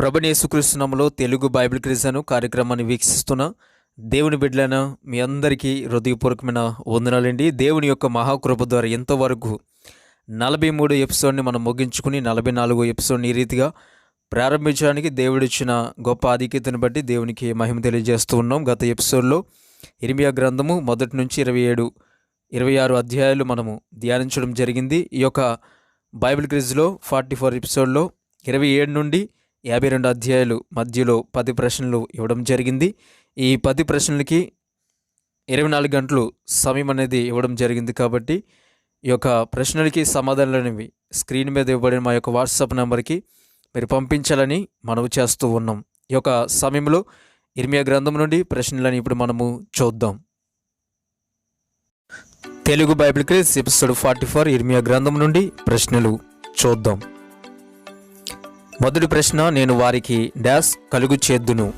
ప్రభనేసుకృష్ణంలో Telugu Bible క్రిజను కార్యక్రమాన్ని వీక్షిస్తున్న దేవుని బిడ్డలైన మీ అందరికీ హృదయపూర్వకమైన వందనాలండి. దేవుని యొక్క మహాకృప ద్వారా ఎంతవరకు నలభై మూడు ఎపిసోడ్ని మనం ముగించుకుని నలభై నాలుగో ఎపిసోడ్ని ఈ రీతిగా ప్రారంభించడానికి దేవుడిచ్చిన గొప్ప ఆధిక్యతను బట్టి దేవునికి మహిమ తెలియజేస్తూ ఉన్నాం. గత ఎపిసోడ్లో ఇరిమియా గ్రంథము మొదటి నుంచి ఇరవై ఏడు ఇరవై ఆరు అధ్యాయాలు మనము ధ్యానించడం జరిగింది. ఈ యొక్క బైబిల్ క్రిజ్లో ఫార్టీ ఫోర్ ఎపిసోడ్లో ఇరవై ఏడు నుండి యాభై రెండు అధ్యాయాలు మధ్యలో పది ప్రశ్నలు ఇవ్వడం జరిగింది. ఈ పది ప్రశ్నలకి ఇరవై నాలుగు గంటలు సమయం అనేది ఇవ్వడం జరిగింది కాబట్టి ఈ యొక్క ప్రశ్నలకి సమాధానాలు అనేవి స్క్రీన్ మీద ఇవ్వబడిన మా యొక్క వాట్సాప్ నెంబర్కి మీరు పంపించాలని మనవి చేస్తూ ఉన్నాం. ఈ యొక్క సమయంలో ఇర్మియా గ్రంథం నుండి ప్రశ్నలని ఇప్పుడు మనము చూద్దాం. Telugu bible quiz episode forty four ఇర్మియా గ్రంథం నుండి ప్రశ్నలు చూద్దాం. మొదటి ప్రశ్న నేను వారికి డాష్ కలుగు చేద్దును.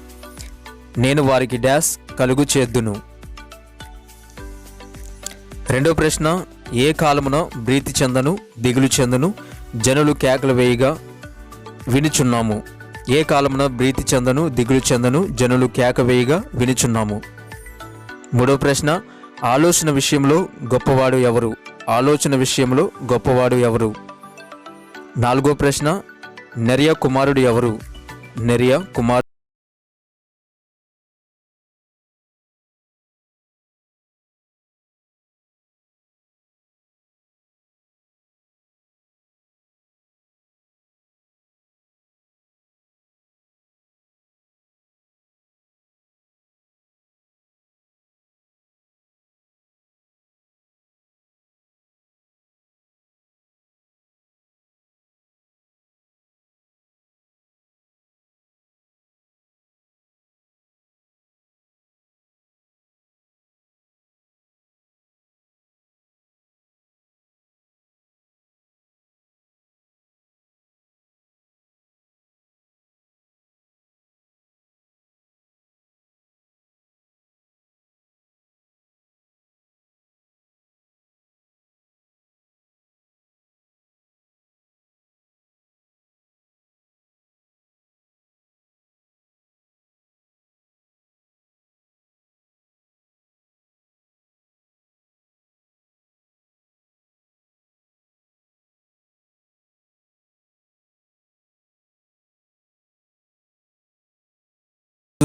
నేను వారికి డాష్ కలుగు చేద్దును. రెండో ప్రశ్న ఏ కాలమున ప్రీతి చెందను దిగులు చెందను జనులు కేకలు వేయగా వినుచున్నాము. ఏ కాలమున ప్రీతి చెందను దిగులు చెందను జనులు కేక వేయగా వినుచున్నాము. మూడో ప్రశ్న ఆలోచన విషయంలో గొప్పవాడు ఎవరు? ఆలోచన విషయంలో గొప్పవాడు ఎవరు? నాలుగో ప్రశ్న నెరియా కుమారుడు ఎవరు? నెరియా కుమారు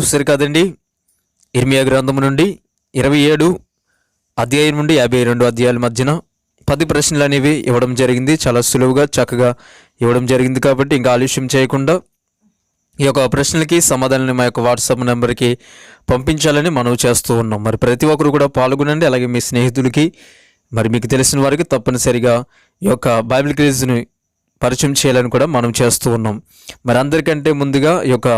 చూస్తారు కదండి. ఇర్మియా గ్రంథం నుండి ఇరవై ఏడు అధ్యాయం నుండి యాభై రెండు అధ్యాయాల మధ్యన పది ప్రశ్నలు అనేవి ఇవ్వడం జరిగింది. చాలా సులువుగా చక్కగా ఇవ్వడం జరిగింది కాబట్టి ఇంకా ఆలస్యం చేయకుండా ఈ యొక్క ప్రశ్నలకి సమాధానాన్ని మా యొక్క వాట్సాప్ నెంబర్కి పంపించాలని మనవి చేస్తూ ఉన్నాం. మరి ప్రతి ఒక్కరు కూడా పాల్గొనండి. అలాగే మీ స్నేహితులకి మరి మీకు తెలిసిన వారికి తప్పనిసరిగా ఈ యొక్క బైబిల్ క్రీజ్ని పరిచయం చేయాలని కూడా మనం చేస్తూ ఉన్నాం. మరి అందరికంటే ముందుగా ఈ యొక్క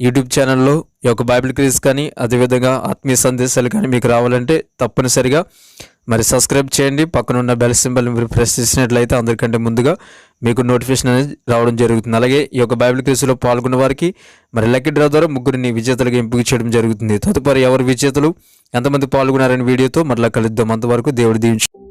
యూట్యూబ్ ఛానల్లో ఈ యొక్క బైబిల్ క్రీజ్ కానీ అదేవిధంగా ఆత్మీయ సందేశాలు కానీ మీకు రావాలంటే తప్పనిసరిగా మరి సబ్స్క్రైబ్ చేయండి. పక్కన ఉన్న బెల్ సింబల్ మీరు ప్రెస్ చేసినట్లయితే అందరికంటే ముందుగా మీకు నోటిఫికేషన్ అనేది రావడం జరుగుతుంది. అలాగే ఈ యొక్క బైబిల్ క్రీస్లో పాల్గొన్న వారికి మరి లక్కీ డ్రా ద్వారా ముగ్గురిని విజేతలుగా ఎంపిక చేయడం జరుగుతుంది. తదుపరి ఎవరు విజేతలు ఎంతమంది పాల్గొన్నారనే వీడియోతో మరలా కలుద్దాం. అంతవరకు దేవుడు దీవించు